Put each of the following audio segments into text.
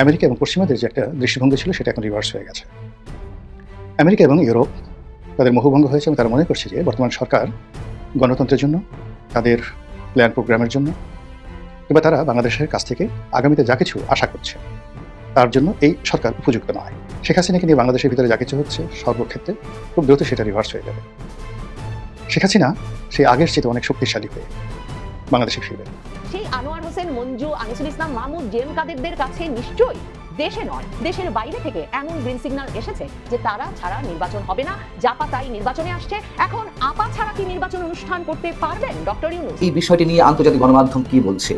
America এবং পশ্চিমাদের যে একটা দৃষ্টিভঙ্গি ছিল, সেটা এখন রিভার্স হয়ে গেছে। আমেরিকা এবং ইউরোপ তাদের মোহভঙ্গ হয়েছে এবং তারা মনে করছে যে বর্তমান সরকার গণতন্ত্রের জন্য, তাদের প্ল্যান প্রোগ্রামের জন্য, কিংবা তারা বাংলাদেশের কাছ থেকে আগামীতে যা কিছু আশা করছে, তার জন্য এই সরকার উপযুক্ত নয়। শেখ হাসিনাকে নিয়ে বাংলাদেশের ভিতরে যা কিছু হচ্ছে, সর্বক্ষেত্রে খুব দ্রুত সেটা রিভার্স হয়ে যাবে। শেখ হাসিনা সেই আগের চেয়ে অনেক শক্তিশালী হয়ে বাংলাদেশে ফিরবে। সেই আনোয়ার হোসেন, মঞ্জু, আনিসুল ইসলাম, মাহমুদ, জেম কাদেরদের কাছে নিশ্চয়ই দেশে নয়, দেশের বাইরে থেকে এমন গ্রিন সিগন্যাল এসেছে যে তারা ছাড়া নির্বাচন হবে না। জাপা তাই নির্বাচনে আসছে। এখন আপা ছাড়া কি নির্বাচন অনুষ্ঠান করতে পারবেন? ডক্টর ইউনুস। এই বিষয়টি নিয়ে আন্তর্জাতিক গণমাধ্যম কি বলছে?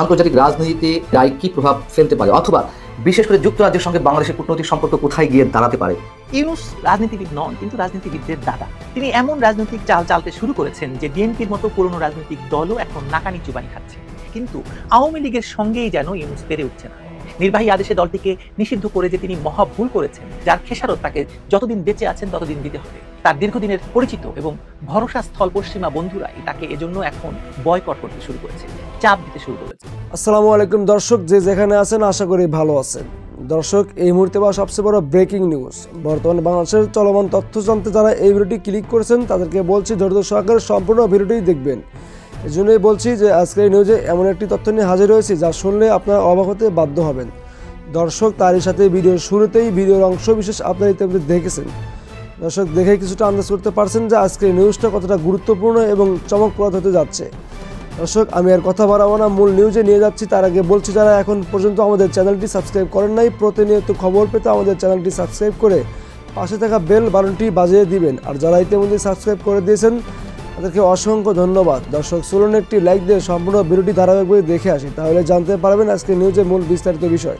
আন্তর্জাতিক রাজনীতিতে রায় কি প্রভাব ফেলতে পারে? অথবা বিশেষ করে যুক্তরাজ্যের সঙ্গে বাংলাদেশের কূটনৈতিক সম্পর্ক কোথায় গিয়ে দাঁড়াতে পারে? ইউনুস রাজনীতিবিদ নন, কিন্তু রাজনীতিবিদদের দাদা। তিনি এমন রাজনৈতিক চাল চালতে শুরু করেছেন যে বিএনপির মতো পুরনো রাজনৈতিক দলও এখন নাকানি চুবানি খাচ্ছে। কিন্তু আওয়ামী লীগের সঙ্গেই যেন ইউনুস পেরে উঠছে না। নির্বাহী আদেশে দলটিকে নিষিদ্ধ করে যে তিনি মহা ভুল করেছেন, যার খেসারত তাকে যতদিন বেঁচে আছেন ততদিন দিতে হবে। তার দীর্ঘদিনের পরিচিত এবং ভরসা স্থল পশ্চিমা বন্ধুরাই তাকে এজন্য এখন বয়কট করতে শুরু করেছে, চাপ দিতে শুরু করেছে। আসসালামু আলাইকুম দর্শক, যে যেখানে আছেন আশা করি ভালো আছেন। দর্শক, এই মুহূর্তে বা সবচেয়ে বড় ব্রেকিং নিউজ বর্তমানে বাংলাদেশের চলমান তথ্য জানতে যারা এই ভিডিওটি ক্লিক করেছেন, তাদেরকে বলছি ধৈর্য সহকারে সম্পূর্ণ ভিডিওটি দেখবেন। এই জন্যই বলছি যে আজকের এই নিউজে এমন একটি তথ্য নিয়ে হাজির হয়েছি যা শুনলে আপনার অবাক হতে বাধ্য হবেন। দর্শক, তারই সাথে ভিডিওর শুরুতেই ভিডিওর অংশ বিশেষ আপনারা ইতিমধ্যে দেখেছেন। দর্শক, দেখে কিছুটা আন্দাজ করতে পারছেন যে আজকের নিউজটা কতটা গুরুত্বপূর্ণ এবং চমকপ্রদ হতে যাচ্ছে। দর্শক, আমি আর কথা বাড়াবো না, মূল নিউজে নিয়ে যাচ্ছি। তার আগে বলছি, যারা এখন পর্যন্ত আমাদের চ্যানেলটি সাবস্ক্রাইব করেন নাই, প্রতিনিয়ত খবর পেতে আমাদের চ্যানেলটি সাবস্ক্রাইব করে পাশে থাকা বেল বাটনটি বাজিয়ে দিবেন। আর যারা ইতিমধ্যে সাবস্ক্রাইব করে দিয়েছেন, তাদেরকে অসংখ্য ধন্যবাদ। দর্শক, চলুন একটি লাইক দিয়ে সম্পূর্ণ ভিডিওটি ধারাবাহিকভাবে দেখে আসি। তাহলে জানতে পারবেন আজকে নিউজের মূল বিস্তারিত বিষয়।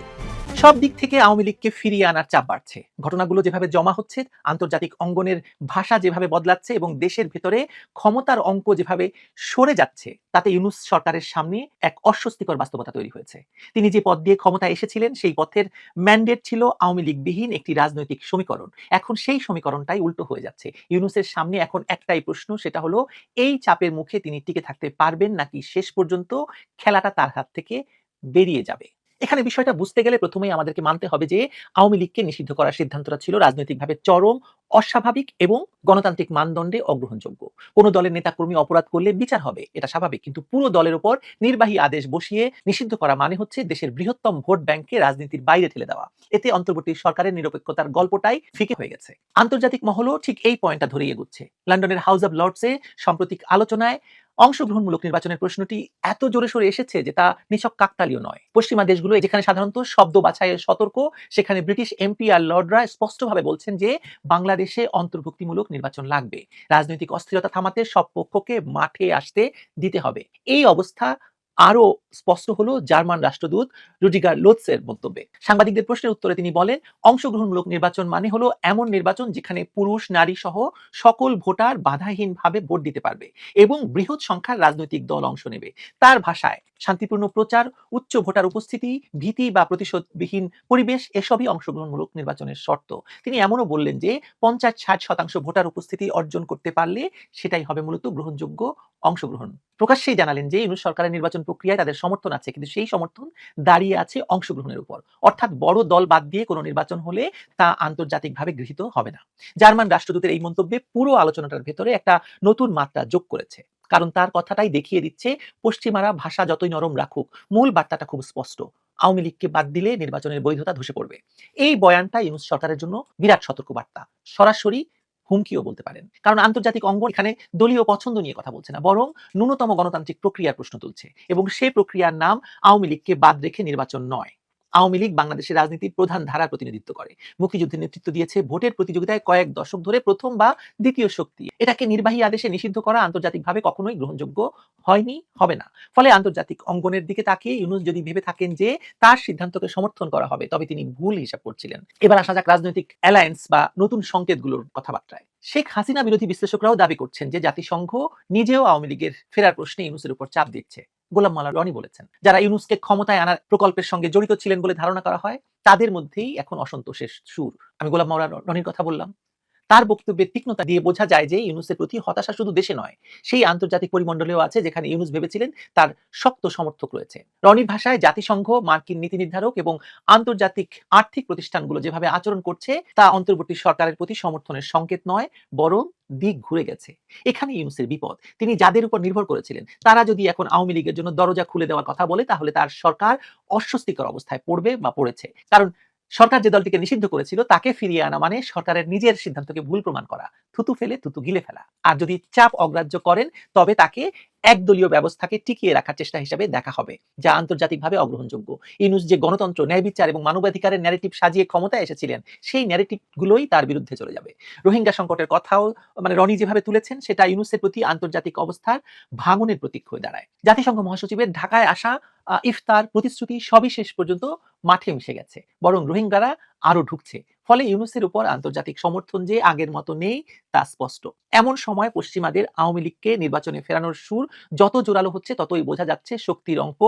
সব দিক থেকে আওয়ামী লীগকে ফিরিয়ে আনার চাপ বাড়ছে। ঘটনাগুলো যেভাবে জমা হচ্ছে, আন্তর্জাতিক অঙ্গনের ভাষা যেভাবে বদলাচ্ছে এবং দেশের ভেতরে ক্ষমতার অঙ্ক যেভাবে সরে যাচ্ছে, তাতে ইউনুস সরকারের সামনে এক অস্বস্তিকর বাস্তবতা তৈরি হয়েছে। তিনি যে পদ দিয়ে ক্ষমতা এসেছিলেন, সেই পথের ম্যান্ডেট ছিল আওয়ামী লীগবিহীন একটি রাজনৈতিক সমীকরণ। এখন সেই সমীকরণটাই উল্টো হয়ে যাচ্ছে। ইউনুসের সামনে এখন একটাই প্রশ্ন, সেটা হলো, এই চাপের মুখে তিনি টিকে থাকতে পারবেন নাকি শেষ পর্যন্ত খেলাটা তার হাত থেকে বেরিয়ে যাবে? এখানে বিষয়টা বুঝতে গেলে প্রথমেই আমাদেরকে মানতে হবে যে আওয়ামী লীগকে নিষিদ্ধ করার সিদ্ধান্তটা ছিল রাজনৈতিকভাবে চরম, অস্বাভাবিক এবং গণতান্ত্রিক মানদণ্ডে অগ্রহণযোগ্য। কোনো দলের নেতাকর্মী অপরাধ করলে বিচার হবে, এটা স্বাভাবিক। কিন্তু পুরো দলের উপর নির্বাহী আদেশ বসিয়ে নিষিদ্ধ করা মানে হচ্ছে দেশের বৃহত্তম ভোট ব্যাংককে রাজনীতির বাইরে ঠেলে দেওয়া। এতে অন্তর্বর্তী সরকারের নিরপেক্ষতার গল্পটাই ফিকে হয়ে গেছে। আন্তর্জাতিক মহলও ঠিক এই পয়েন্টটা ধরে এগুচ্ছে। লন্ডনের হাউস অব লর্ডসে সাম্প্রতিক আলোচনায় অংশগ্রহণমূলক নির্বাচনের প্রশ্নটি এত জোরে সরে এসেছে যে তা নিছক কাকতালীয় নয়। পশ্চিমা দেশগুলো যেখানে সাধারণত শব্দ বাছাইয়ের সতর্ক, সেখানে ব্রিটিশ এমপি আর লর্ডরা স্পষ্টভাবে বলছেন যে বাংলাদেশে অন্তর্ভুক্তিমূলক নির্বাচন লাগবে। রাজনৈতিক অস্থিরতা থামাতে সব পক্ষকে মাঠে আসতে দিতে হবে। এই অবস্থা আরও স্পষ্ট হলো জার্মান রাষ্ট্রদূত রুডিগার লোৎসের বক্তব্যে সাংবাদিকদের প্রশ্নের উত্তরে তিনি বলেন অংশগ্রহণমূলক নির্বাচন মানে হলো এমন নির্বাচন যেখানে পুরুষ, নারী সহ সকল ভোটার বাধাহীনভাবে ভোট দিতে পারবে এবং বৃহৎ সংখ্যার রাজনৈতিক দল অংশ নেবে। তার ভাষায় শান্তিপূর্ণ প্রচার, উচ্চ ভোটার উপস্থিতি, ভীতি বা প্রতিশোধবিহীন পরিবেশ, এসবই অংশগ্রহণমূলক নির্বাচনের শর্ত। তিনি এমনও বললেন যে পঞ্চাশ ষাট শতাংশ ভোটার উপস্থিতি অর্জন করতে পারলে সেটাই হবে মূলত গ্রহণযোগ্য অংশগ্রহণ। প্রকাশ্যেই জানালেন যে, ইউনুস সরকারের নির্বাচন প্রক্রিয়ায় তাদের সমর্থন আছে, কিন্তু সেই সমর্থন দাঁড়িয়ে আছে অংশগ্রহণের উপর। অর্থাৎ বড় দল বাদ দিয়ে কোনো নির্বাচন হলে তা আন্তর্জাতিকভাবে গৃহীত হবে না। জার্মান রাষ্ট্রদূতের এই মন্তব্যে পুরো আলোচনাটার ভেতরে একটা নতুন মাত্রা যোগ করেছে। কারণ তার কথাটাই দেখিয়ে দিচ্ছে, পশ্চিমারা ভাষা যতই নরম রাখুক, মূল বার্তাটা খুব স্পষ্ট, আওয়ামী লীগকে বাদ দিলে নির্বাচনের বৈধতা ধসে পড়বে। এই বয়ানটা ইউনুস সরকারের জন্য বিরাট সতর্ক বার্তা সরাসরি হুমকিও বলতে পারেন। কারণ আন্তর্জাতিক অঙ্গন এখানে দলীয় পছন্দ নিয়ে কথা বলছে না, বরং ন্যূনতম গণতান্ত্রিক প্রক্রিয়ার প্রশ্ন তুলছে এবং সেই প্রক্রিয়ার নাম আওয়ামী লীগকে বাদ রেখে নির্বাচন নয়। আওয়ামী লীগ বাংলাদেশের রাজনীতির প্রধান ধারার প্রতিনিধিত্ব করে। মুক্তিযুদ্ধের নেতৃত্ব দিয়েছে ভোটের প্রতিযোগিতায় কয়েক দশক ধরে প্রথম বা দ্বিতীয় শক্তি। এটাকে নির্বাহী আদেশে নিষিদ্ধ করা আন্তর্জাতিকভাবে কখনোই গ্রহণযোগ্য হয়নি, হবে না। ফলে আন্তর্জাতিক অঙ্গনের দিকে তাকিয়ে ইউনুস যদি ভেবে থাকেন যে তার সিদ্ধান্তকে সমর্থন করা হবে, তবে তিনি ভুল হিসাব করছিলেন। এবার আসা যাক রাজনৈতিক অ্যালায়েন্স বা নতুন সংকেতগুলোর কথাবার্তায়। শেখ হাসিনা বিরোধী বিশ্লেষকরাও দাবি করছেন যে জাতিসংঘ নিজেও আওয়ামী লীগের ফেরার প্রশ্নে ইউনুসের উপর চাপ দিচ্ছে। গোলাম মালা রনি বলেছেন। যারা ইউনুসকে ক্ষমতায় আনার প্রকল্পের সঙ্গে জড়িত ছিলেন বলে ধারণা করা হয়, তাদের মধ্যেই এখন অসন্তোষের সুর। আমি গোলাম মাওলা রনির কথা বললাম। তার বক্তব্যের তীক্ষ্ণতা দিয়ে বোঝা যায় যে ইউনুসের প্রতি হতাশা শুধু দেশে নয়, সেই আন্তর্জাতিক পরিমণ্ডলেও আছে যেখানে ইউনুস ভেবেছিলেন তার শক্ত সমর্থক রয়েছে। রনির ভাষায় জাতিসংঘ, মার্কিন নীতি নির্ধারক এবং আন্তর্জাতিক আর্থিক প্রতিষ্ঠানগুলো যেভাবে আচরণ করছে, তা অন্তর্বর্তী সরকারের প্রতি সমর্থনের সংকেত নয়, বরং দিক ঘুরে গেছে। এখানে ইউনুসের বিপদ। তিনি যাদের উপর নির্ভর করেছিলেন, তারা যদি এখন আওয়ামী লীগের জন্য দরজা খুলে দেওয়ার কথা বলে, তাহলে তার সরকার অস্বস্তিকর অবস্থায় পড়বে বা পড়েছে। কারণ সরকার যে দলটিকে নিষিদ্ধ করেছিল, তাকে ফিরিয়ে আনা মানে সরকারের নিজের সিদ্ধান্তকে ভুল প্রমাণ করা। থুতু ফেলে থুতু গিলে ফেলা। আর যদি চাপ অগ্রাহ্য করেন, তবে তাকে একদলীয় ব্যবস্থাকে টিকিয়ে রাখার চেষ্টা হিসেবে দেখা হবে, যা আন্তর্জাতিকভাবে অগ্রহণযোগ্য। ইনুস যে গণতন্ত্র, ন্যায় বিচার এবং মানবাধিকারের ন্যারেটিভ সাজিয়ে ক্ষমতায় এসেছিলেন, সেই ন্যারেটিভ গুলোই তার বিরুদ্ধে চলে যাবে। রোহিঙ্গা সংকটের কথাও মানে রনি যেভাবে তুলেছেন, সেটা ইউনুসের প্রতি আন্তর্জাতিক অবস্থার ভাঙনের প্রতীক হয়ে দাঁড়ায়। জাতিসংঘ মহাসচিবের ঢাকায় আসা ইফতার প্রতিশ্রুতি সবই শেষ পর্যন্ত মাঠে মিশে গেছে, বরং রোহিঙ্গারা আরও ঢুকছে। ফলে ইউনুসের উপর আন্তর্জাতিক সমর্থন যে আগের মতো নেই, তা স্পষ্ট। এমন সময় পশ্চিমাদের আওয়ামী লীগকে নির্বাচনে ফেরানোর সুর যত জোরালো হচ্ছে, ততই বোঝা যাচ্ছে শক্তির অঙ্ক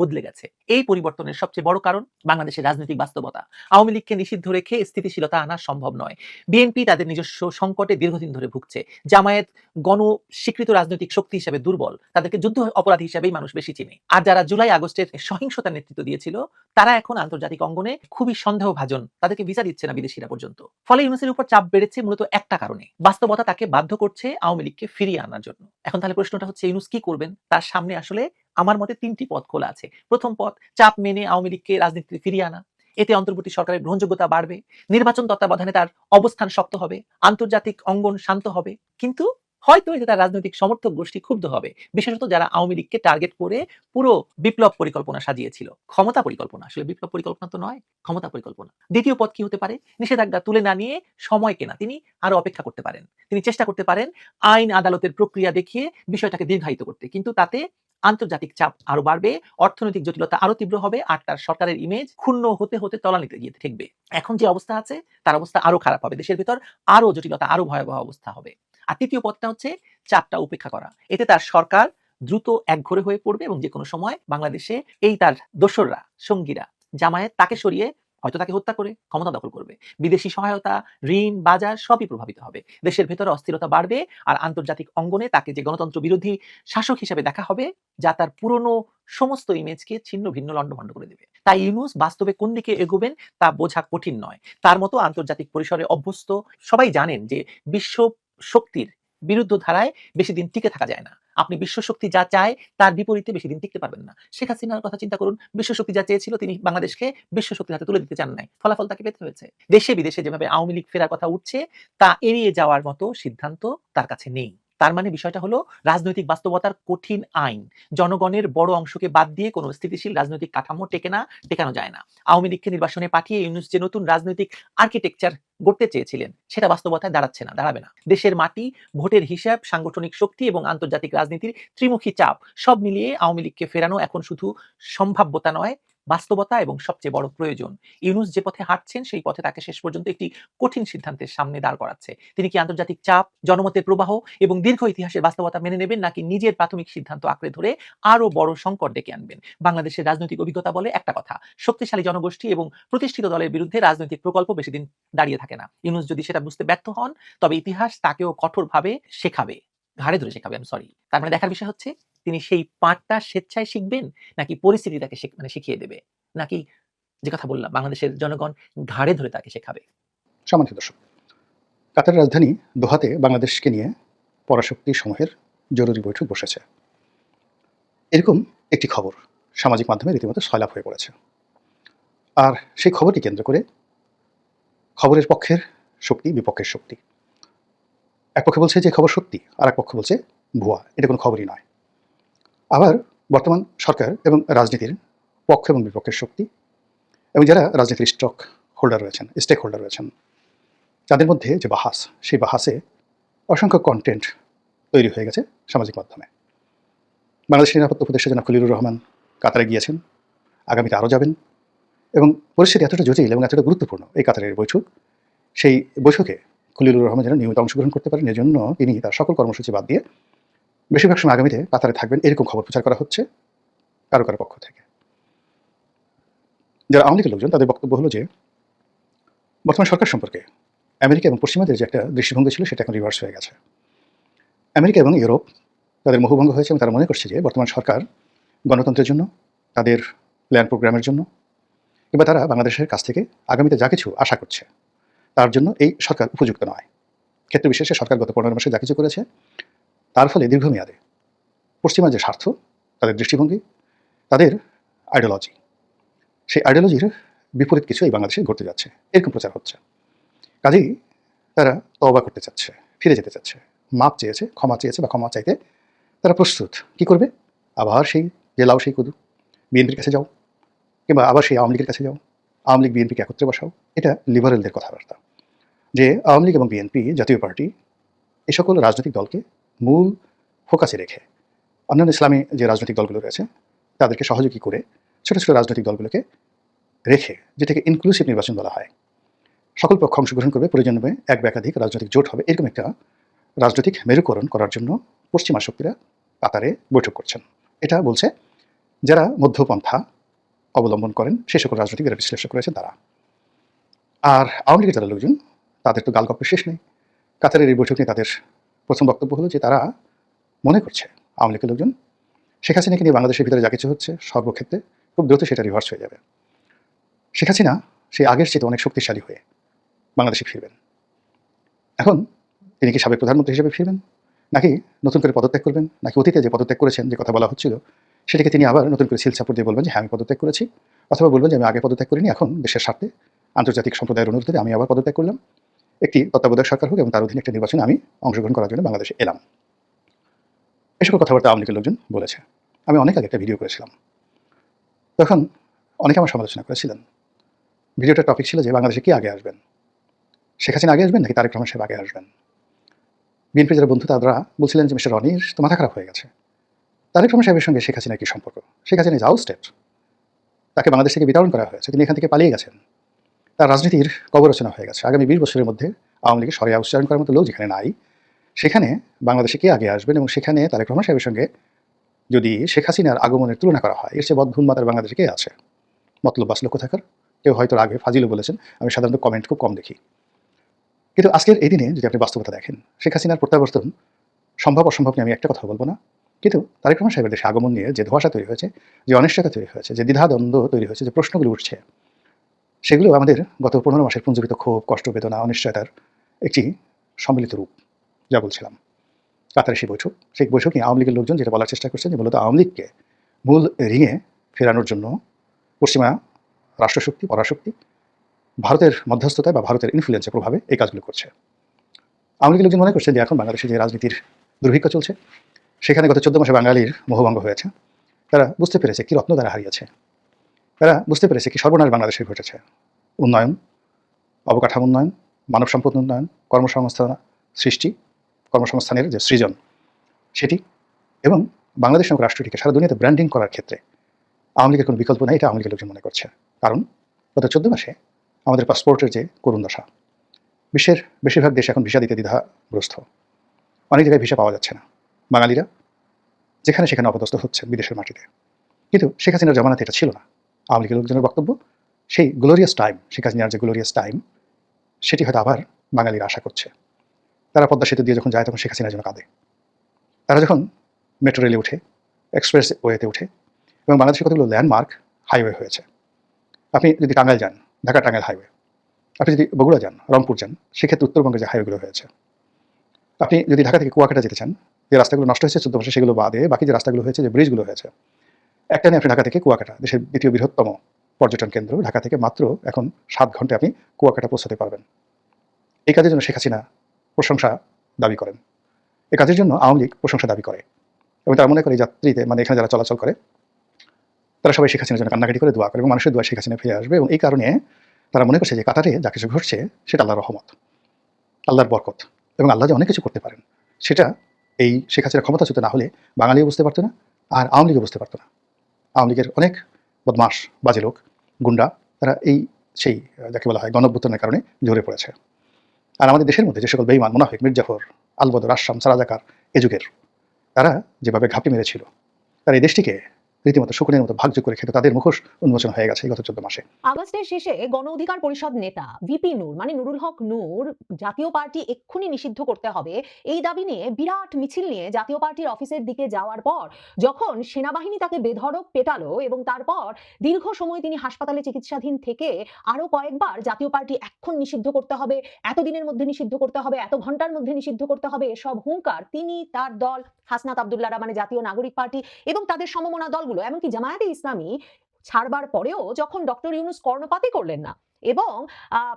বদলে গেছে। এই পরিবর্তনের সবচেয়ে বড় কারণ বাংলাদেশের রাজনৈতিক বাস্তবতা। আওয়ামী লীগকে নিষিদ্ধ রেখে স্থিতিশীলতা আনা সম্ভব নয়। বিএনপি তাদের নিজস্ব সংকটে দীর্ঘদিন ধরে ভুগছে। জামায়াত গণ স্বীকৃত রাজনৈতিক শক্তি হিসেবে দুর্বল, তাদেরকে যুদ্ধ অপরাধী হিসেবেই মানুষ বেশি চিনে। আর যারা জুলাই আগস্টের সহিংসতার নেতৃত্ব দিয়েছিল, তারা এখন আন্তর্জাতিক অঙ্গনে খুবই সন্দেহভাজন, তাদেরকে ভিসা দিচ্ছে না বিদেশিরা পর্যন্ত। ফলে ইউনুসের উপর চাপ বেড়েছে মূলত একটা কারণে। বাস্তবতা তাকে বাধ্য করছে আওয়ামী লীগকে ফিরিয়ে আনার জন্য। এখন তাহলে প্রশ্নটা হচ্ছে, ইউনুস কি করবেন? তার সামনে আসলে আমার মতে তিনটি পথ খোলা আছে। প্রথম পথ, চাপ মেনে আওয়ামী লীগকে রাজনীতিতে ফিরিয়ে আনা। এতে অন্তর্বর্তী সরকারের গ্রহণযোগ্যতা বাড়বে। নির্বাচন তত্ত্বাবধানে তার অবস্থান শক্ত হবে। আন্তর্জাতিক অঙ্গন শান্ত হবে। কিন্তু হয়তো এতে তার রাজনৈতিক সমর্থক গোষ্ঠী ক্ষুব্ধ হবে। বিশেষত যারা আওয়ামী লীগকে টার্গেট করে পুরো বিপ্লব পরিকল্পনা সাজিয়েছিল। ক্ষমতা পরিকল্পনা। আসলে বিপ্লব পরিকল্পনা তো নয়, ক্ষমতা পরিকল্পনা। দ্বিতীয় পথ কি হতে পারে? নিষেধাজ্ঞা তুলে না নিয়ে সময় কেনা। তিনি আরও অপেক্ষা করতে পারেন। তিনি চেষ্টা করতে পারেন আইন আদালতের প্রক্রিয়া দেখিয়ে বিষয়টাকে দীর্ঘায়িত করতে। কিন্তু তাতে আন্তর্জাতিক চাপ আরও বাড়বে, অর্থনৈতিক জটিলতা আরও তীব্র হবে, আর তার সরকারের ইমেজ ক্ষুণ্ণ হতে হতে তলানিতে গিয়ে ঠেকবে। এখন যে অবস্থা আছে, তার অবস্থা আরও খারাপ হবে। দেশের ভিতর আরও জটিলতা, আরও ভয়াবহ অবস্থা হবে। আর তৃতীয় পথটা হচ্ছে চাপটা উপেক্ষা করা। এতে তার সরকার দ্রুত একঘরে হয়ে পড়বে এবং যে কোনো সময় বাংলাদেশে এই তার দোসররা, সঙ্গীরা, জামায়াত তাকে সরিয়ে হয়তো তাকে হত্যা করে ক্ষমতা দখল করবে। বিদেশি সহায়তা, ঋণ, বাজার সবই প্রভাবিত হবে। দেশের ভেতরে অস্থিরতা বাড়বে আর আন্তর্জাতিক অঙ্গনে তাকে যে গণতন্ত্র বিরোধী শাসক হিসেবে দেখা হবে, যা তার পুরনো সমস্ত ইমেজকে ছিন্ন ভিন্ন লণ্ডভণ্ড করে দেবে। তাই ইউনুস বাস্তবে কোন দিকে এগোবেন তা বোঝা কঠিন নয়। তার মতো আন্তর্জাতিক পরিসরে অভ্যস্ত সবাই জানেন যে বিশ্ব শক্তির বিরুদ্ধ ধারায় বেশি দিন টিকে থাকা যায় না। আপনি বিশ্বশক্তি যা চায়, তার বিপরীতে বেশি দিন টিকতে পারবেন না। শেখ হাসিনার কথা চিন্তা করুন, বিশ্বশক্তি যা চেয়েছিল তিনি বাংলাদেশকে বিশ্বশক্তির হাতে তুলে দিতে চান নাই। ফলাফল তাকে পেতে হয়েছে। দেশে বিদেশে যেভাবে আওয়ামী লীগ ফেরার কথা উঠছে, তা এড়িয়ে যাওয়ার মতো সিদ্ধান্ত তার কাছে নেই। তার মানে বিষয়টা হলো রাজনৈতিক বাস্তবতার কঠিন আইন। জনগণের বড় অংশকে বাদ দিয়ে কোনো স্থিতিশীল রাজনৈতিক কাঠামো টেকে না, টেকানো যায় না। আওয়ামী লীগকে নির্বাসনে পাঠিয়ে ইউনুস যে নতুন রাজনৈতিক আর্কিটেকচার গড়তে চেয়েছিলেন, সেটা বাস্তবতায় দাঁড়াচ্ছে না, দাঁড়াবে না। দেশের মাটি, ভোটের হিসাব, সাংগঠনিক শক্তি এবং আন্তর্জাতিক রাজনীতির ত্রিমুখী চাপ, সব মিলিয়ে আওয়ামী লীগকে ফেরানো এখন শুধু সম্ভাব্যতা নয় বাস্তবতা এবং সবচেয়ে বড় প্রয়োজন। ইউনুস যে পথে হাঁটছেন, সেই পথে তাকে শেষ পর্যন্ত একটি কঠিন সিদ্ধান্তের সামনে দাঁড় করাচ্ছে। তিনি কি আন্তর্জাতিক চাপ, জনমতের প্রবাহ এবং দীর্ঘ ইতিহাসের বাস্তবতা মেনে নেবেন, নাকি নিজের প্রাথমিক সিদ্ধান্ত আঁকড়ে ধরে আরও বড় সংকট ডেকে আনবেন? বাংলাদেশের রাজনৈতিক অভিজ্ঞতা বলে একটা কথা, শক্তিশালী জনগোষ্ঠী এবং প্রতিষ্ঠিত দলের বিরুদ্ধে রাজনৈতিক প্রকল্প বেশি দিন দাঁড়িয়ে থাকে না। ইউনুস যদি সেটা বুঝতে ব্যর্থ হন, তবে ইতিহাস তাকেও কঠোরভাবে শেখাবে। ঘাড়ে ধরে শেখাবে আমি সরি তার মানে দেখার বিষয় হচ্ছে তিনি সেই পাঠটা স্বেচ্ছায় শিখবেন নাকি পরিস্থিতি তাকে মানে শিখিয়ে দেবে? নাকি যে কথা বললাম, বাংলাদেশের জনগণ ঘাড়ে ধরে তাকে শেখাবে? সম্মানিত দর্শক, কাতারের রাজধানী দোহাতে বাংলাদেশকে নিয়ে পরাশক্তি সমূহের জরুরি বৈঠক বসেছে। এরকম একটি খবর সামাজিক মাধ্যমে রীতিমতো সয়লাভ হয়ে পড়েছে। আর সেই খবরটি কেন্দ্র করে খবরের পক্ষের শক্তি, বিপক্ষের শক্তি। এক পক্ষে বলছে যে খবর সত্যি আর এক পক্ষ বলছে ভুয়া, এটা কোনো খবরই নয়। আবার বর্তমান সরকার এবং রাজনীতির পক্ষ এবং বিপক্ষের শক্তি এবং যারা রাজনীতির স্টক হোল্ডার রয়েছেন স্টেক হোল্ডার রয়েছেন, তাদের মধ্যে যে বাহাস, সেই বাহাসে অসংখ্য কন্টেন্ট তৈরি হয়ে গেছে সামাজিক মাধ্যমে। বাংলাদেশের নিরাপত্তা উপদেষ্টা জনাব খলিলুর রহমান কাতারে গিয়েছেন, আগামীতে আরও যাবেন এবং পরিস্থিতি এতটা জটিল এবং এতটা গুরুত্বপূর্ণ এই কাতারের বৈঠক, সেই বৈঠকে খলিলুর রহমান যেন নিয়মিত অংশগ্রহণ করতে পারেন, এজন্য তিনি তার সকল কর্মসূচি বাদ দিয়ে বেশিরভাগ সময় আগামীতে কাতারে থাকবেন, এরকম খবর প্রচার করা হচ্ছে কারও কারও পক্ষ থেকে। যারা আওয়ামী লীগের লোকজন, তাদের বক্তব্য হলো যে, বর্তমান সরকার সম্পর্কে আমেরিকা এবং পশ্চিমাদের যে একটা দৃষ্টিভঙ্গি ছিল, সেটা এখন রিভার্স হয়ে গেছে। আমেরিকা এবং ইউরোপ তাদের মোহভঙ্গ হয়েছে এবং তারা মনে করছে যে, বর্তমান সরকার গণতন্ত্রের জন্য, তাদের প্ল্যান প্রোগ্রামের জন্য, কিংবা তারা বাংলাদেশের কাছ থেকে আগামীতে যা কিছু আশা করছে, তার জন্য এই সরকার উপযুক্ত নয়। ক্ষেত্র বিশেষে সরকার গত পনেরো মাসে যা কিছু করেছে তার ফলে দীর্ঘমেয়াদে পশ্চিমা যে স্বার্থ, তাদের দৃষ্টিভঙ্গি, তাদের আইডিওলজি সেই আইডিওলজির বিপরীত কিছু এই বাংলাদেশে ঘটতে যাচ্ছে। এরকম প্রচার হচ্ছে। কাজেই তারা তওবা করতে চাচ্ছে, ফিরে যেতে চাচ্ছে। মাপ চেয়েছে, ক্ষমা চেয়েছে বা ক্ষমা চাইতে তারা প্রস্তুত। কি করবে? আবার সেই যে লাও সেই কুদু। বিএনপির কাছে যাও, কিংবা আবার সেই আওয়ামী লীগের কাছে যাও। আওয়ামী লীগ বিএনপিকে একত্রে বসাও। এটা লিবারেলদের কথাবার্তা। যে আওয়ামী লীগ এবং বিএনপি জাতীয় পার্টি এই সকল রাজনৈতিক দলকে মূল ফোকাসে রেখে অন্যান্য ইসলামী যে রাজনৈতিক দলগুলো রয়েছে, তাদেরকে সহযোগী করে ছোটো ছোটো রাজনৈতিক দলগুলোকে রেখে যেটাকে ইনক্লুসিভ নির্বাচন বলা হয়, সকল পক্ষ অংশগ্রহণ করবে, প্রয়োজন হবে এক বা একাধিক রাজনৈতিক জোট হবে, এরকম একটা রাজনৈতিক মেরুকরণ করার জন্য পশ্চিমা শক্তিরা কাতারে বৈঠক করছেন। এটা বলছে যারা মধ্যপন্থা অবলম্বন করেন, সে সকল রাজনৈতিক যারা বিশ্লেষণ করেছেন তারা। আর আওয়ামী লীগের যারা লোকজন, তাদের তো গালগপ্পের শেষ নেই। কাতারের এই বৈঠক নিয়ে তাদের প্রথম বক্তব্য হলো যে তারা মনে করছে আওয়ামী লীগের লোকজন, শেখ হাসিনাকে নিয়ে বাংলাদেশের ভিতরে যা কিছু হচ্ছে সর্বক্ষেত্রে খুব দ্রুত সেটা রিভার্স হয়ে যাবে। শেখ হাসিনা সেই আগের চেয়ে অনেক শক্তিশালী হয়ে বাংলাদেশে ফিরবেন। এখন তিনি কি সাবেক প্রধানমন্ত্রী হিসেবে ফিরবেন? নাকি নতুন করে পদত্যাগ করবেন? নাকি অতীতে যে পদত্যাগ করেছেন, যে কথা বলা হচ্ছিল, সেটাকে তিনি আবার নতুন করে সিল সাপোর্ট দিয়ে বলবেন যে হ্যাঁ আমি পদত্যাগ করেছি। অথবা বলবেন যে আমি আগে পদত্যাগ করিনি, এখন দেশের স্বার্থে আন্তর্জাতিক সম্প্রদায়ের অনুরোধে আমি আবার পদত্যাগ করলাম। একটি তত্ত্বাবধায়ক সরকার হোক এবং তার অধীনে একটা নির্বাচনে আমি অংশগ্রহণ করার জন্য বাংলাদেশে এলাম। এসব কথাবার্তা আওয়ামী লীগের লোকজন বলেছে। আমি অনেক আগে একটা ভিডিও করেছিলাম। তখন অনেকে আমার সমালোচনা করেছিলেন। ভিডিওটার টপিক ছিল যে বাংলাদেশে কি আগে আসবেন? শেখ হাসিনা আগে আসবেন নাকি তারেক রহমান সাহেব আগে আসবেন? বিএনপি যারা বন্ধু, তারা বলছিলেন যে, মিস্টার রনির তো মাথা খারাপ হয়ে গেছে। তারেক রহমান সাহেবের সঙ্গে শেখ হাসিনার কি সম্পর্ক? শেখ হাসিনা ইজ আউটস্টেট তাকে বাংলাদেশ থেকে বিতরণ করা হয়েছে। তিনি এখান থেকে পালিয়ে গেছেন। তার রাজনীতির কবর রচনা হয়ে গেছে। আগামী বিশ বছরের মধ্যে আওয়ামী লীগের সরিয়া উচ্চারণ করার মতো লোক যেখানে নাই, সেখানে বাংলাদেশে কে আগে আসবেন এবং সেখানে তারেক রহমান সাহেবের সঙ্গে যদি শেখ হাসিনার আগমনের তুলনা করা হয়, এর চেয়ে বদভুন মাতার বাংলাদেশে কে আছে? মতলব বাস লক্ষ্য থাকার কেউ হয়তো আগে ফাজিলও বলেছেন, আমি সাধারণত কমেন্ট খুব কম দেখি। কিন্তু আজকের এই দিনে যদি আপনি বাস্তবতা দেখেন, শেখ হাসিনার প্রত্যাবর্তন সম্ভব অসম্ভব নিয়ে আমি একটা কথা বলব না। কিন্তু তারেক রহমান সাহেবের দেশে আগমন নিয়ে যে ধোয়াশা তৈরি হয়েছে, যে অনিশ্চয়তা তৈরি হয়েছে, যে দ্বিধাদ্বন্দ্ব তৈরি হয়েছে, যে প্রশ্নগুলো উঠছে সেগুলো আমাদের গত পনেরো মাসের পুঞ্জীবিত ক্ষোভ, কষ্ট, বেদনা, অনিশ্চয়তার একটি সম্মিলিত রূপ, যা বলছিলাম। কাতারে সেই বৈঠক, সেই বৈঠকে আওয়ামী লীগের লোকজন যেটা বলার চেষ্টা করছেন যে মূলত আওয়ামী লীগকে মূল রিঙে ফেরানোর জন্য পশ্চিমা রাষ্ট্রশক্তি, পরাশক্তি, ভারতের মধ্যস্থতায় বা ভারতের ইনফ্লুয়েন্সের প্রভাবে এই কাজগুলো করছে। আওয়ামী লীগের লোকজন মনে করছে যে এখন বাংলাদেশে যে রাজনীতির দুর্ভিক্ষ চলছে, সেখানে গত চোদ্দ মাসে বাঙালির মোহভঙ্গ হয়েছে, তারা বুঝতে পেরেছে কি রত্ন তারা হারিয়েছে। তারা বুঝতে পেরেছে কি সর্বনাশ বাংলাদেশে ঘটেছে। উন্নয়ন, অবকাঠামো উন্নয়ন, মানব সম্পদ উন্নয়ন, কর্মসংস্থান সৃষ্টি, কর্মসংস্থানের যে সৃজন, সেটি এবং বাংলাদেশ নামক রাষ্ট্রটিকে সারা দুনিয়াতে ব্র্যান্ডিং করার ক্ষেত্রে আওয়ামী লীগের কোনো বিকল্প নেই এটা আওয়ামী লীগের লোকজন মনে করছে। কারণ গত চোদ্দ মাসে আমাদের পাসপোর্টের যে করুণ দশা, বিশ্বের বেশিরভাগ দেশ এখন ভিসা দিতে দ্বিধাগ্রস্ত। অনেক জায়গায় ভিসা পাওয়া যাচ্ছে না। বাঙালিরা যেখানে সেখানে অপদস্থ হচ্ছে বিদেশের মাটিতে। কিন্তু শেখ হাসিনার জমানাতে এটা ছিল না। আওয়ামী লীগের লোকজনের বক্তব্য, সেই গ্লোরিয়াস টাইম শেখ হাসিনার যে গ্লোরিয়াস টাইম সেটি হয়তো আবার বাঙালিরা আশা করছে। তারা পদ্মা সেতু দিয়ে যখন যায় তখন শেখ হাসিনার জন্য কাঁদে। তারা যখন মেট্রো রেলে উঠে এক্সপ্রেস ওয়েতে উঠে, এবং বাংলাদেশের কতগুলো ল্যান্ডমার্ক হাইওয়ে হয়েছে। আপনি যদি টাঙ্গাইল যান, ঢাকা টাঙ্গাইল হাইওয়ে আপনি যদি বগুড়া যান, রংপুর যান, সেক্ষেত্রে উত্তরবঙ্গের যে হাইওয়েগুলো হয়েছে, আপনি যদি ঢাকা থেকে কুয়াকাটা যেতে চান, যে রাস্তাগুলো নষ্ট হয়েছে চোদ্দ মাসে সেগুলো বাদে বাকি যে রাস্তাগুলো হয়েছে, যে ব্রিজগুলো হয়েছে একটা আপনি ঢাকা থেকে কুয়াকাটা, দেশের দ্বিতীয় বৃহত্তম পর্যটন কেন্দ্র ঢাকা থেকে মাত্র এখন সাত ঘন্টায় আপনি কুয়াকাটা পৌঁছাতে পারবেন। এই কাজের জন্য শেখ হাসিনা প্রশংসা দাবি করেন। এই কাজের জন্য আওয়ামী লীগ প্রশংসা দাবি করে এবং তারা মনে করে যাত্রীতে মানে এখানে যারা চলাচল করে, তারা সবাই শেখ হাসিনার জন্য কান্নাকাটি করে দোয়া করে এবং মানুষের দোয়া শেখ হাসিনা ফিরে আসবে এবং এই কারণে তারা মনে করছে যে কাতারে যা কিছু ঘটছে সেটা আল্লাহর রহমত, আল্লাহর বরকত এবং আল্লাহ যে অনেক কিছু করতে পারেন। সেটা এই শেখ হাসিনা ক্ষমতাচ্যুত না হলে বাঙালিও বুঝতে পারতো না আর আওয়ামী লীগও বুঝতে পারতো না। আওয়ামী লীগের অনেক বদমাস বাজে লোক, গুন্ডা, তারা এই সেই, যাকে বলা হয় গণভ্যুত্থানের কারণে ঝরে পড়েছে। আর আমাদের দেশের মধ্যে যে সকল বেইমান মুনাফিক, মির্জাফর, আলবদর, আসাম, সারাজাকার, এ যুগের, তারা যেভাবে ঘাপটি মেরেছিল, তারা এই দেশটিকে রীতিমতো শকুনের মতো ভাগযোগ করে খেতে তাদের মুখোশ উন্মোচন হয়ে গেছে গত চোদ্দ মাসে। আগস্টের শেষে গণ অধিকার পরিষদ নেতা ভিপি নূর মানে নুরুল হক নূর, জাতীয় পার্টি এক্ষুনি নিষিদ্ধ করতে হবে। এই দাবি নিয়ে বিরাট মিছিল নিয়ে জাতীয় পার্টির অফিসের দিকে যাওয়ার পর যখন সেনাবাহিনী তাকে বেধড়ক পেটালো এবং তারপর দীর্ঘ সময় তিনি হাসপাতালে চিকিৎসাধীন থেকে আরও কয়েকবার জাতীয় পার্টি এখন নিষিদ্ধ করতে হবে এতদিনের মধ্যে নিষিদ্ধ করতে হবে, এত ঘণ্টার মধ্যে নিষিদ্ধ করতে হবে, এসব হুঙ্কার তিনি তার দল হাসনাত আবদুল্লারা মানে জাতীয় নাগরিক পার্টি এবং তাদের সমমনা দলগুলো এমনকি জামায়াতে ইসলামী ছাড়বার পরেও যখন ডক্টর ইউনুস কর্ণপাতই করলেন না এবং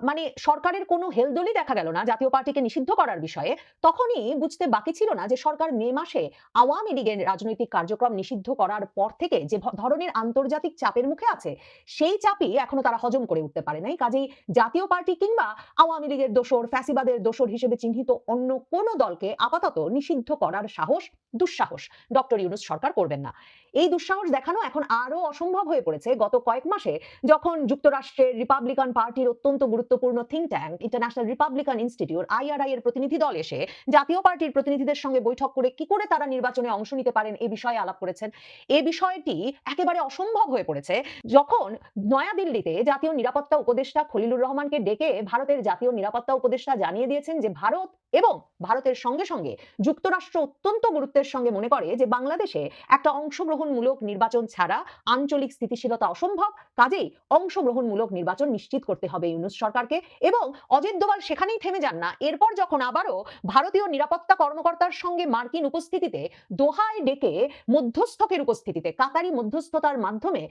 মানে সরকারের কোনো হেলদোলই দেখা গেল না জাতীয় পার্টিকে নিষিদ্ধ করার বিষয়ে। তখনই বুঝতে বাকি ছিল না যে সরকার মে মাসে আওয়ামী লীগের রাজনৈতিক কার্যক্রম নিষিদ্ধ করার পর থেকে যে ধরনের আন্তর্জাতিক চাপের মুখে আছে, সেই চাপই এখনও তারা হজম করে উঠতে পারে নাই। কাজেই জাতীয় পার্টি কিংবা আওয়ামী লীগের দোসর ফ্যাসিবাদের দোসর হিসেবে চিহ্নিত অন্য কোনো দলকে আপাতত নিষিদ্ধ করার সাহস, দুঃসাহস ডক্টর ইউনুস সরকার করবেন না। এই দুঃসাহস দেখানো এখন আরও অসম্ভব হয়ে পড়েছে। গত কয়েক মাসে যখন যুক্তরাষ্ট্রের রিপাবলিকান পার্টির অত্যন্ত গুরুত্বপূর্ণ think tank international Republican institute IRI এর প্রতিনিধি দল এসে জাতীয় পার্টির প্রতিনিধিদের সঙ্গে বৈঠক করে কি করে তারা নির্বাচনে অংশ নিতে পারেন এই বিষয়ে আলাপ করেছেন। এই বিষয়টি একেবারে অসম্ভব হয়ে পড়েছে। যখন নয়াদিল্লিতে জাতীয় নিরাপত্তা উপদেষ্টা খলিলুর রহমানকে ডেকে ভারতের জাতীয় নিরাপত্তা উপদেষ্টা জানিয়ে দিয়েছেন যে ভারত এবং ভারতের সঙ্গে সঙ্গে যুক্তরাষ্ট্র অত্যন্ত গুরুত্বের সঙ্গে মনে করে যে বাংলাদেশে একটা অংশগ্রহণমূলক নির্বাচন ছাড়া আঞ্চলিক স্থিতিশীলতা অসম্ভব, কাজেই অংশগ্রহণমূলক নির্বাচন নিশ্চিত করতে হবে ইউনুস সরকারকে। এবং অজিত দোভাল সেখানেই থেমে যান না। এরপর যখন আবারও ভারতীয় নিরাপত্তা কর্মকর্তার সঙ্গে মার্কিন উপস্থিতিতে দোহায় ডেকে মধ্যস্থকের উপস্থিতিতে, কাতারি মধ্যস্থতার মাধ্যমে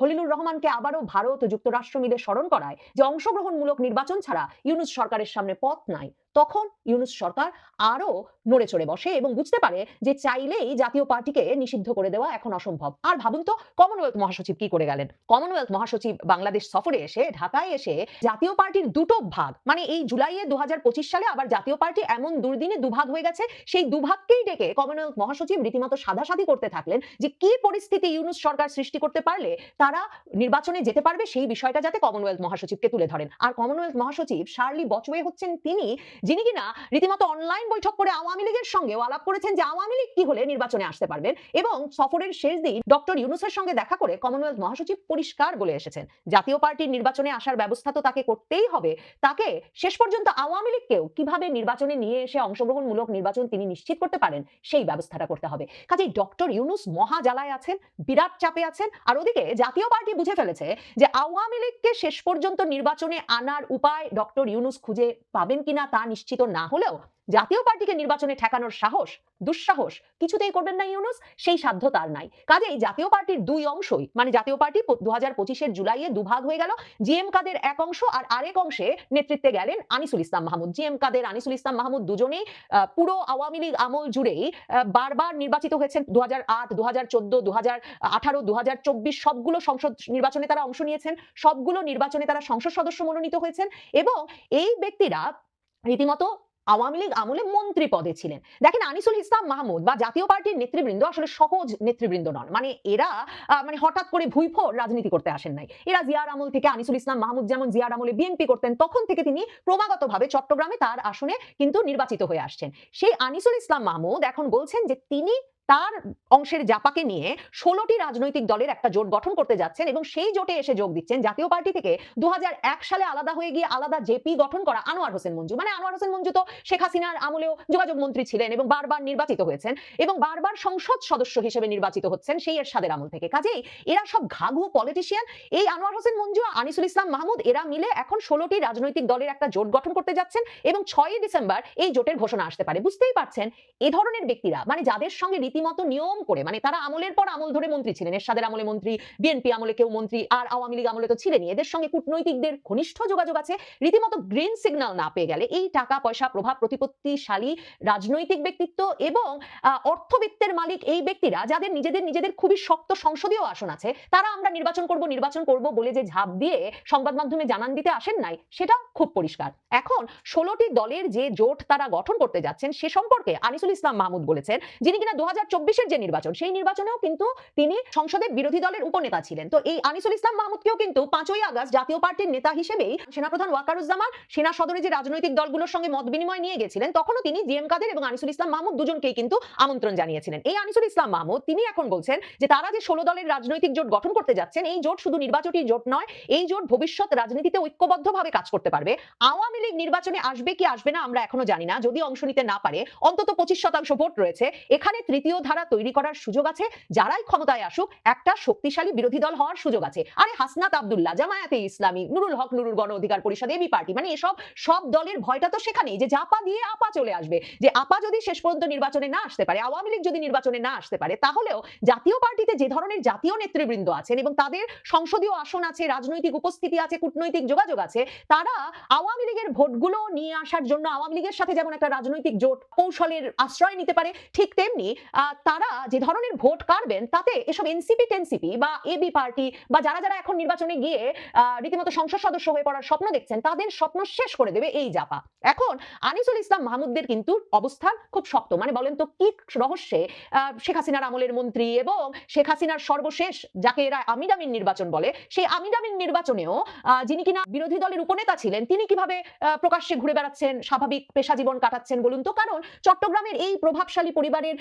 খলিলুর রহমানকে আবারও ভারত ও যুক্তরাষ্ট্র মিলে স্মরণ করায় যে অংশগ্রহণমূলক নির্বাচন ছাড়া ইউনুস সরকারের সামনে পথ নাই, তখন ইউনুস সরকার আরও নড়ে চড়ে বসে এবং বুঝতে পারে যে চাইলেই জাতীয় পার্টিকে নিষিদ্ধ করে দেওয়া এখন অসম্ভব। আর ভাবুন তো কমনওয়েলথ মহাসচিব কি করে গেলেন? কমনওয়েলথ মহাসচিব বাংলাদেশ সফরে এসে ঢাকায় এসে জাতীয় পার্টির দুটো ভাগ মানে এই জুলাইয়ে দু হাজার পঁচিশ সালে আবার জাতীয় পার্টি এমন দুর্দিনে দুভাগ হয়ে গেছে, সেই দুভাগকেই ডেকে কমনওয়েলথ মহাসচিব রীতিমতো সাদাসাদি করতে থাকলেন যে কি পরিস্থিতি ইউনুস সরকার সৃষ্টি করতে পারলে তারা নির্বাচনে যেতে পারবে সেই বিষয়টা যাতে কমনওয়েলথ মহাসচিবকে তুলে ধরেন। আর কমনওয়েলথ মহাসচিব শার্লি বচওয়ে হচ্ছেন তিনি, যিনি কিনা রীতিমতো অনলাইন বৈঠক করে আওয়ামী লীগের সঙ্গেও আলাপ করেছেন যে আওয়ামী লীগ কি হলে নির্বাচনে আসতে পারবেন এবং সফরের শেষ দিন ডক্টর ইউনুসের সঙ্গে দেখা করে কমনওয়েলথ মহাসচিব পরিষ্কার বলে এসেছেন। জাতীয় পার্টির নির্বাচনে আসার ব্যবস্থা তো তাকে করতেই হবে। তাকে শেষ পর্যন্ত আওয়ামী লীগকেও কীভাবে নির্বাচনে নিয়ে এসে অংশগ্রহণমূলক নির্বাচন তিনি নিশ্চিত করতে পারেন, সেই ব্যবস্থাটা করতে হবে। কাজেই ডক্টর ইউনুস মহা জ্বালায় আছেন, বিরাট চাপে আছেন, আর ওদিকে জাতীয় পার্টি বুঝে ফেলেছে যে আওয়ামী লীগকে শেষ পর্যন্ত নির্বাচনে আনার উপায় ডক্টর ইউনুস খুঁজে পাবেন কিনা তা নিশ্চিত না হলেও জাতীয় পার্টিকে নির্বাচনে ঠেকানোর সাহস, দুঃসাহস কিছুতেই করবেন না ইউনুস, সেই সাধ্য তার নাই। কাজেই জাতীয় পার্টির দুই অংশই মানে জাতীয় পার্টি দু হাজার পঁচিশের জুলাইয়ে দুভাগ হয়ে গেল। জিএম কাদের এক অংশ আর আরেক অংশে নেতৃত্বে গেলেন আনিসুল ইসলাম মাহমুদ। জিএম কাদের, আনিসুল ইসলাম মাহমুদ দুজনেই পুরো আওয়ামী লীগ আমল জুড়েই বারবার নির্বাচিত হয়েছেন। দু হাজার আট দু হাজার চোদ্দ দু হাজার আঠারো দু হাজার চব্বিশ সবগুলো সংসদ নির্বাচনে তারা অংশ নিয়েছেন। সবগুলো নির্বাচনে তারা সংসদ সদস্য মনোনীত হয়েছেন এবং এই ব্যক্তিরা রীতিমতো আওয়ামী লীগ আমলে মন্ত্রী পদে ছিলেন। দেখেন আনিসুল ইসলাম মাহমুদ বা জাতীয় পার্টির নেতৃবৃন্দ আসলে সহজ নেতৃবৃন্দ নন। মানে এরা মানে হঠাৎ করে ভুইফোর রাজনীতি করতে আসেন নাই। এরা জিয়ার আমল থেকে আনিসুল ইসলাম মাহমুদ যেমন জিয়ার আমলে বিএনপি করতেন, তখন থেকে তিনি ক্রমাগতভাবে চট্টগ্রামে তার আসনে কিন্তু নির্বাচিত হয়ে আসছেন। সেই আনিসুল ইসলাম মাহমুদ এখন বলছেন যে তিনি তার অংশের জাপাকে নিয়ে ষোলোটি রাজনৈতিক দলের একটা জোট গঠন করতে যাচ্ছেন এবং সেই জোটে এসে যোগ দিচ্ছেন জাতীয় পার্টি থেকে দু সালে আলাদা হয়ে গিয়ে আলাদা জেপি গঠন করা আনোয়ার হোসেন মঞ্জু। মানে আনোয়ার হোসেন মঞ্জু তো শেখ হাসিনার আমলেও যোগাযোগ মন্ত্রী ছিলেন এবং বারবার নির্বাচিত হয়েছেন এবং বারবার সংসদ সদস্য হিসেবে নির্বাচিত হচ্ছেন সেই এরশাদের আমল থেকে। কাজেই এরা সব ঘাঘু পলিটিশিয়ান এই আনোয়ার হোসেন মঞ্জু, আনিসুল ইসলাম মাহমুদ, এরা মিলে এখন ষোলোটি রাজনৈতিক দলের একটা জোট গঠন করতে যাচ্ছেন এবং ছয়ই ডিসেম্বর এই জোটের ঘোষণা আসতে পারে। বুঝতেই পারছেন, এ ধরনের ব্যক্তিরা মানে যাদের সঙ্গে রীতিমতো নিয়ম করে মানে তারা আমলের পর আমল ধরে মন্ত্রী ছিলেন। এরশাদের আমলে মন্ত্রী, বিএনপি আমলে কেউ মন্ত্রী, আর আওয়ামী লীগ আমলে তো ছিলেনই। এদের সঙ্গে কূটনৈতিকদের ঘনিষ্ঠ যোগাযোগ আছে। রীতিমতো গ্রিন সিগন্যাল না পেয়ে গেলে এই টাকা পয়সা প্রভাব প্রতিপত্তিশালী রাজনৈতিক ব্যক্তিত্ব এবং অর্থবিত্তের মালিক এই ব্যক্তিরা, যাদের নিজেদের নিজেদের খুবই শক্ত সংসদীয় আসন আছে, তারা আমরা নির্বাচন করব নির্বাচন করব বলে যে ঝাঁপ দিয়ে সংবাদ মাধ্যমে জানান দিতে আসেন নাই সেটা খুব পরিষ্কার। এখন ষোলোটি দলের যে জোট তারা গঠন করতে যাচ্ছেন, সে সম্পর্কে আনিসুল ইসলাম মাহমুদ বলেছেন, যিনি কিনা দু হাজার যে নির্বাচন, সেই নির্বাচনেও কিন্তু তিনি সংসদে বিরোধী দলের উপনেতা ছিলেন। তো এই আনিসুল ইসলাম মাহমুদকেও কিন্তু পাঁচই আগস্ট জাতীয় পার্টির নেতা হিসেবেই সেনাপ্রধান ওয়াকারুজ্জামান সেনা সদরে যে রাজনৈতিক দলগুলোর সঙ্গে মত বিনিময় নিয়ে গেছিলেন, তখনও তিনি জিএম কাদের এবং আনিসুল ইসলাম মাহমুদ দুজনকেই কিন্তু আমন্ত্রণ জানিয়েছিলেন। এই আনিসুল ইসলাম মাহমুদ, তিনি এখন বলছেন যে তারা যে ষোলো দলের রাজনৈতিক জোট গঠন করতে যাচ্ছেন, এই জোট শুধু নির্বাচনী জোট নয়, এই জোট ভবিষ্যৎ রাজনীতিতে ঐক্যবদ্ধভাবে কাজ করতে পারবে। আওয়ামী লীগ নির্বাচনে আসবে কি আসবে না আমরা এখনও জানি না, যদি অংশ নিতে না পারে, অন্তত পঁচিশ শতাংশ ভোট রয়েছে। এখানে তৃতীয় ধারা তৈরি করার সুযোগ আছে। যারাই ক্ষমতায় আসুক, একটা শক্তিশালী বিরোধী দল হওয়ার সুযোগ আছে। আরে হাসনাত আব্দুল্লাহ, জামায়াতে ইসলামী, নুরুল হক, নুরুল গণ অধিকার পরিষদ, এবি পার্টি মানে এসব সব দলের ভয়টা তো সেখানেই যে জাপা দিয়ে আপা চলে আসবে। যে আপা যদি শেষ পর্যন্ত নির্বাচনে না আসতে পারে, আওয়ামী লীগ যদি নির্বাচনে না আসতে পারে, তাহলেও জাতীয় পার্টিতে যে ধরনের জাতীয় নেতৃবৃন্দ আছেন এবং তাদের সংসদীয় আসন আছে, রাজনৈতিক উপস্থিতি আছে, কূটনৈতিক যোগাযোগ আছে, তারা আওয়ামী লীগের ভোটগুলো নিয়ে আসার জন্য, আওয়ামী লীগের সাথে যেমন একটা রাজনৈতিক জোট কৌশলের আশ্রয় নিতে পারে, ঠিক তেমনি তারা যে ধরনের ভোট কাড়বেন, তাতে এসব এনসিপি টেনসিপি বা এবি পার্টি বা যারা যারা এখন নির্বাচনে গিয়ে রীতিমতো সংসদ সদস্য হয়ে পড়ার স্বপ্ন দেখছেন, তাদের স্বপ্ন শেষ করে দেবে এই জাপা। এখন আনিসুল ইসলাম মাহমুদদের কিন্তু অবস্থান খুব শক্ত। মানে বলেন তো কি রহস্যে শেখ হাসিনার আমলের মন্ত্রী এবং শেখ হাসিনার সর্বশেষ যাকে এরা আমিরামিন নির্বাচন বলে, সেই আমিরামিন নির্বাচনেও যিনি কিনা বিরোধী দলের উপনেতা ছিলেন, তিনি কীভাবে প্রকাশ্যে ঘুরে বেড়াচ্ছেন, স্বাভাবিক পেশা জীবন কাটাচ্ছেন বলুন তো? কারণ চট্টগ্রামের এই প্রভাবশালী পরিবারের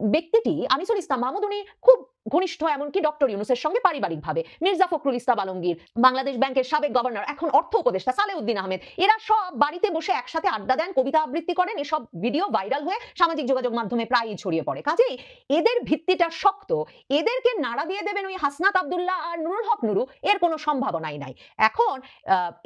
ব্যক্তিটি আনিসুল ইসলাম মাহমুদ উনি খুব ঘনিষ্ঠ এমনকি ডক্টর ইউনুসের সঙ্গে পারিবারিকভাবে। মির্জা ফখরুল ইসলাম আলমগীর, বাংলাদেশ ব্যাংকের সাবেক গভর্নর, এখন অর্থ উপদেষ্টা সালেউদ্দিন আহমেদ, এরা সব বাড়িতে বসে একসাথে আড্ডা দেন, কবিতা আবৃত্তি করেন, এসব ভিডিও ভাইরাল হয়ে সামাজিক যোগাযোগ মাধ্যমে প্রায়ই ছড়িয়ে পড়ে। কাজেই এদের ভিত্তিটা শক্ত, এদেরকে নাড়া দিয়ে দেবেন ওই হাসনাত আবদুল্লাহ আর নুরুল হক নুরু, এর কোনো সম্ভাবনাই নাই। এখন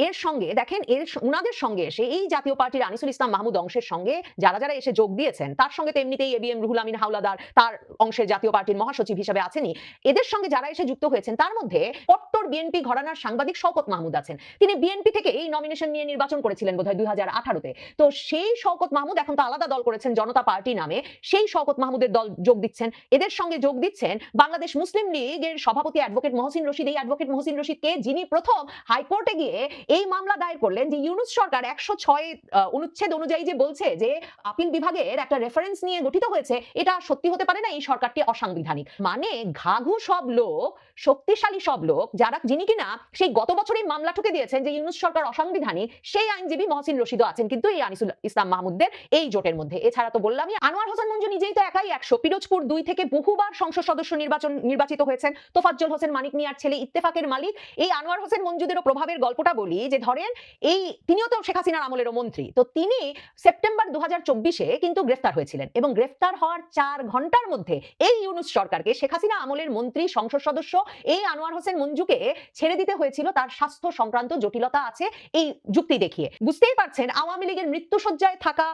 এর সঙ্গে, দেখেন, এর উনাদের সঙ্গে এসে এই জাতীয় পার্টির আনিসুল ইসলাম মাহমুদ অংশের সঙ্গে যারা যারা এসে যোগ দিয়েছেন, তার সঙ্গে তো এমনিতেই এবিএম রুহুল আমিন হাওলাদার, তার অংশের জাতীয় পার্টির মহাসচিব হিসেবে আছেনই এদের সঙ্গে যারা এসে যুক্ত হয়েছেন, তার মধ্যে কট্টর বিএনপি ঘরানার সাংবাদিক শওকত মাহমুদ আছেন। তিনি বিএনপি থেকে এই নমিনেশন নিয়ে নির্বাচন করেছিলেন বোধহয় দুই হাজার তো সেই শওকত মাহমুদ এখন তো আলাদা দল করেছেন জনতা পার্টি নামে। সেই শওকত মাহমুদের দল যোগ দিচ্ছেন। এদের সঙ্গে যোগ দিচ্ছেন বাংলাদেশ মুসলিম লীগের সভাপতি অ্যাডভোকেট মহসিন রশিদ। এই অ্যাডভোকেট মহসিন রশিদকে যিনি প্রথম হাইকোর্টে গিয়ে এই মামলা দায়ের করলেন যে ইউনুস সরকার একশো ছয় অনুচ্ছেদ অনুযায়ী যে বলছে যে আপিল বিভাগের একটা রেফারেন্স নিয়ে গঠিত হয়েছে, এটা সত্যি হতে পারে না এই সরকারটি অসাংবিধানিক। মানে ঘাঘু সব লোক, শক্তিশালী সব লোক, যারা যিনি কিনা সেই গত বছরই মামলা ঠুকে দিয়েছেন যে ইউনুস সরকার অসাংবিধানিক, সেই আইনজীবী মহসিন রশিদও আছেন কিন্তু এই আনিসুল ইসলাম মাহমুদদের এই জোটের মধ্যে। এছাড়া তো বললামই, আনোয়ার হোসেন মঞ্জু নিজেই তো একাই একশো। পিরোজপুর দুই থেকে বহুবার সংসদ সদস্য নির্বাচন নির্বাচিত হয়েছেন। তোফাজ্জল হোসেন মানিক মিয়ার ছেলে ইত্তেফাকের মালিক। এই আনোয়ার হোসেন মঞ্জুদেরও প্রভাবের গল্পটা বলি যে ধরেন এই তিনিও তো শেখ হাসিনার আমলেরও মন্ত্রী। তো তিনি সেপ্টেম্বর দু হাজার কিন্তু গ্রেফতার হয়েছিলেন এবং গ্রেফতার হওয়ার চার ঘণ্টার মধ্যে এই ইউনুস সরকারকে শেখ হাসিনা আমলের মন্ত্রী, সংসদ সদস্য এই আনোয়ার হোসেন মঞ্জুকে ছেড়ে দিতে হয়েছিল। তার স্বাস্থ্য সংক্রান্ত জটিলতা আছে এই যুক্তি দেখিয়ে। বুঝতেই পারছেন, আওয়ামী লীগের মৃত্যুসজ্জায় থাকা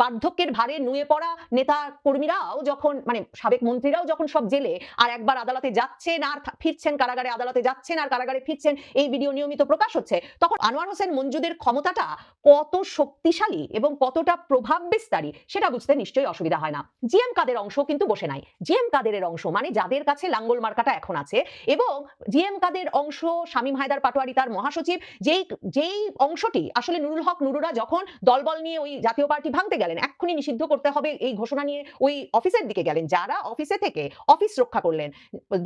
বার্ধক্যের ভারে নুয়ে পড়া নেতা কর্মীরাও যখন মানে সাবেক মন্ত্রীরাও যখন সব জেলে আর একবার আদালতে যাচ্ছেন আর ফিরছেন কারাগারে, আদালতে যাচ্ছেন আর কারাগারে ফিরছেন, এই ভিডিও নিয়মিত প্রকাশ হচ্ছে, তখন আনোয়ার হোসেন মঞ্জুদের ক্ষমতাটা কত শক্তিশালী এবং কতটা প্রভাব বিস্তারী, সেটা বুঝতে নিশ্চয়ই অসুবিধা হয় না। জিএম কাদের অংশ কিন্তু বসে নাই। জিএম কাদের অংশ মানে যাদের কাছে লাঙ্গল মার্কাটা এখন আছে এবং জিএম কাদের অংশ, শামীম হায়দার পাটোয়ারি তার মহাসচিব, যেই যেই অংশটি আসলে নুরুল হক নুরুরা যখন দলবল নিয়ে ওই জাতীয় পার্টি ভাঙতে গেলেন, এক্ষুনি নিষিদ্ধ করতে হবে এই ঘোষণা নিয়ে ওই অফিসের দিকে গেলেন, যারা অফিসে থেকে অফিস রক্ষা করলেন,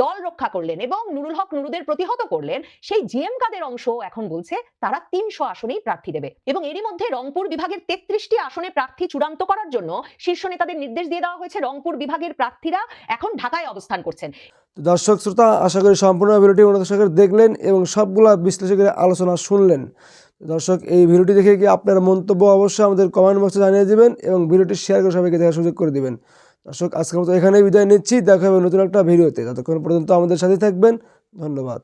দল রক্ষা করলেন এবং নুরুল হক নুরুদের প্রতিহত করলেন, সেই জিএম কাদের অংশ এখন বলছে তারা তিনশো আসনেই প্রার্থী দেবে এবং এরই মধ্যে রংপুর বিভাগের তেত্রিশটি আসনে প্রার্থী চূড়ান্ত করার জন্য শীর্ষ নেতাদের নির্দেশ দিয়ে দেওয়া হয়েছে। রংপুর বিভাগের প্রার্থীরা এখন ঢাকায় অবস্থান করছেন। দর্শক, শ্রোতা, আশা করি সম্পূর্ণ ভিডিওটি মনোযোগ সাগর দেখলেন এবং সবগুলা বিশ্লেষকের আলোচনা শুনলেন। দর্শক, এই ভিডিওটি দেখে কি আপনার মন্তব্য অবশ্যই আমাদের কমেন্ট বক্সে জানিয়ে দেবেন এবং ভিডিওটি শেয়ার করে সবাইকে দেখার সুযোগ করে দেবেন। দর্শক, আজকের মতো এখানেই বিদায় নিচ্ছি। দেখা হবে নতুন একটা ভিডিওতে। ততক্ষণ পর্যন্ত আমাদের সাথে থাকবেন। ধন্যবাদ।